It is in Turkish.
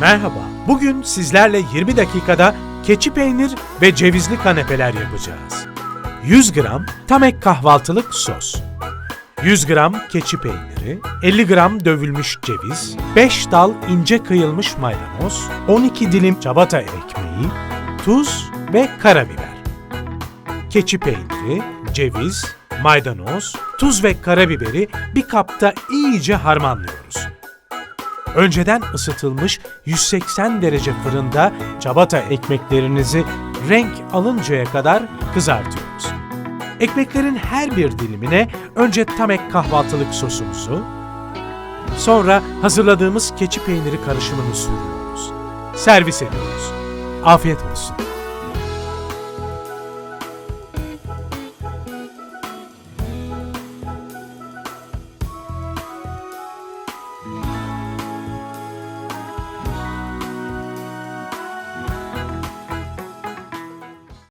Merhaba. Bugün sizlerle 20 dakikada keçi peynir ve cevizli kanepeler yapacağız. 100 gram tam ek kahvaltılık sos. 100 gram keçi peyniri, 50 gram dövülmüş ceviz, 5 dal ince kıyılmış maydanoz, 12 dilim çabata ekmeği, tuz ve karabiber. Keçi peyniri, ceviz, maydanoz, tuz ve karabiberi bir kapta iyice harmanlıyoruz. Önceden ısıtılmış 180 derece fırında çabata ekmeklerinizi renk alıncaya kadar kızartıyoruz. Ekmeklerin her bir dilimine önce tam ek kahvaltılık sosumuzu, sonra hazırladığımız keçi peyniri karışımını sürüyoruz. Servis ediyoruz. Afiyet olsun.